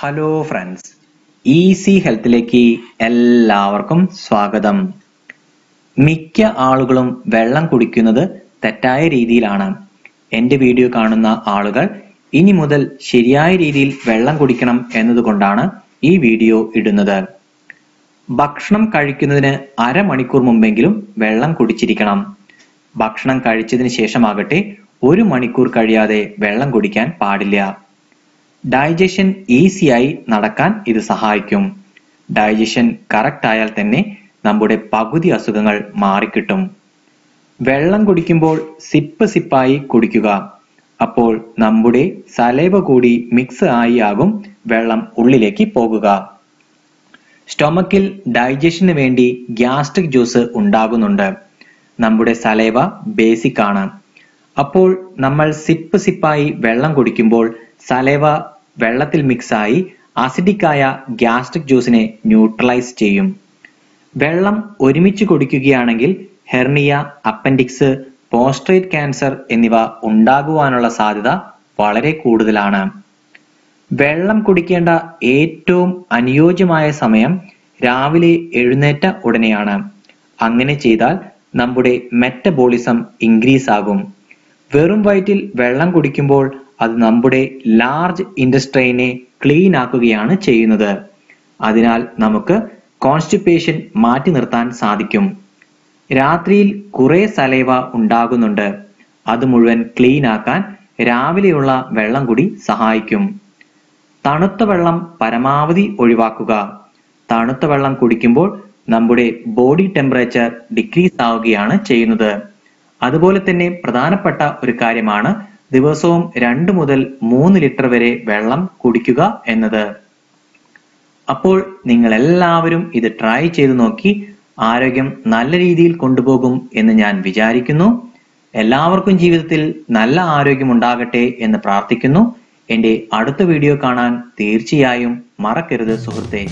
Hello friends easy ഹെൽത്തിലേക്ക് എല്ലാവർക്കും സ്വാഗതം. മിക്ക ആളുകളും വെള്ളം കുടിക്കുന്നത് തെറ്റായ രീതിയിലാണ്. എന്റെ വീഡിയോ കാണുന്ന ആളുകൾ ഇനി മുതൽ ശരിയായ രീതിയിൽ വെള്ളം കുടിക്കണം എന്നതുകൊണ്ടാണ് ഈ വീഡിയോ ഇടുന്നത്. ഭക്ഷണം കഴിക്കുന്നതിന് അരമണിക്കൂർ മുമ്പെങ്കിലും വെള്ളം കുടിച്ചിരിക്കണം. ഭക്ഷണം കഴിച്ചതിന് ശേഷമാകട്ടെ ഒരു മണിക്കൂർ കഴിയാതെ വെള്ളം കുടിക്കാൻ പാടില്ല. ഡൈജഷൻ ഈസിയായി നടക്കാൻ ഇത് സഹായിക്കും. ഡൈജഷൻ കറക്റ്റ് ആയാൽ തന്നെ നമ്മുടെ പകുതി അസുഖങ്ങൾ മാറിക്കിട്ടും. വെള്ളം കുടിക്കുമ്പോൾ സിപ്പ് സിപ്പായി കുടിക്കുക. അപ്പോൾ നമ്മുടെ സലൈവ കൂടി മിക്സ് ആയി ആകും വെള്ളം ഉള്ളിലേക്ക് പോകുക. സ്റ്റൊമക്കിൽ ഡൈജഷന് വേണ്ടി ഗ്യാസ്ട്രിക് ജ്യൂസ് ഉണ്ടാകുന്നുണ്ട്. നമ്മുടെ സലൈവ ബേസിക് ആണ്. അപ്പോൾ നമ്മൾ സിപ്പ് സിപ്പായി വെള്ളം കുടിക്കുമ്പോൾ സലൈവ വെള്ളത്തിൽ മിക്സായി അസിഡിക് ആയ ഗ്യാസ്ട്രിക് ജ്യൂസിനെ ന്യൂട്രലൈസ് ചെയ്യും. വെള്ളം ഒരുമിച്ച് കുടിക്കുകയാണെങ്കിൽ ഹെർണിയ അപ്പൻഡിക്സ് പോസ്ട്രേറ്റ് ക്യാൻസർ എന്നിവ ഉണ്ടാകുവാനുള്ള സാധ്യത വളരെ കൂടുതലാണ്. വെള്ളം കുടിക്കേണ്ട ഏറ്റവും അനുയോജ്യമായ സമയം രാവിലെ എഴുന്നേറ്റ ഉടനെയാണ്. അങ്ങനെ ചെയ്താൽ നമ്മുടെ മെറ്റബോളിസം ഇൻക്രീസ് ആകും വെറും വയറ്റിൽ വെള്ളം കുടിക്കുമ്പോൾ അത് നമ്മുടെ ലാർജ് ഇൻഡസ്ട്രൈനെ ക്ലീൻ ആക്കുകയാണ് ചെയ്യുന്നത്. അതിനാൽ നമുക്ക് കോൺസ്റ്റിപ്പേഷൻ മാറ്റി നിർത്താൻ സാധിക്കും. രാത്രിയിൽ കുറെ സലൈവ ഉണ്ടാകുന്നുണ്ട്. അത് മുഴുവൻ ക്ലീൻ ആക്കാൻ രാവിലെയുള്ള വെള്ളം കൂടി സഹായിക്കും. തണുത്ത വെള്ളം പരമാവധി ഒഴിവാക്കുക. തണുത്ത വെള്ളം കുടിക്കുമ്പോൾ നമ്മുടെ ബോഡി ടെമ്പറേച്ചർ ഡിക്രീസ് ആവുകയാണ് ചെയ്യുന്നത്. അതുപോലെ തന്നെ പ്രധാനപ്പെട്ട ഒരു കാര്യമാണ് ദിവസവും രണ്ട് മുതൽ മൂന്ന് ലിറ്റർ വരെ വെള്ളം കുടിക്കുക എന്നത്. അപ്പോൾ നിങ്ങൾ എല്ലാവരും ഇത് ട്രൈ ചെയ്തു നോക്കി ആരോഗ്യം നല്ല രീതിയിൽ കൊണ്ടുപോകും എന്ന് ഞാൻ വിചാരിക്കുന്നു. എല്ലാവർക്കും ജീവിതത്തിൽ നല്ല ആരോഗ്യം ഉണ്ടാകട്ടെ എന്ന് പ്രാർത്ഥിക്കുന്നു. എന്റെ അടുത്ത വീഡിയോ കാണാൻ തീർച്ചയായും മറക്കരുത് സുഹൃത്തെ.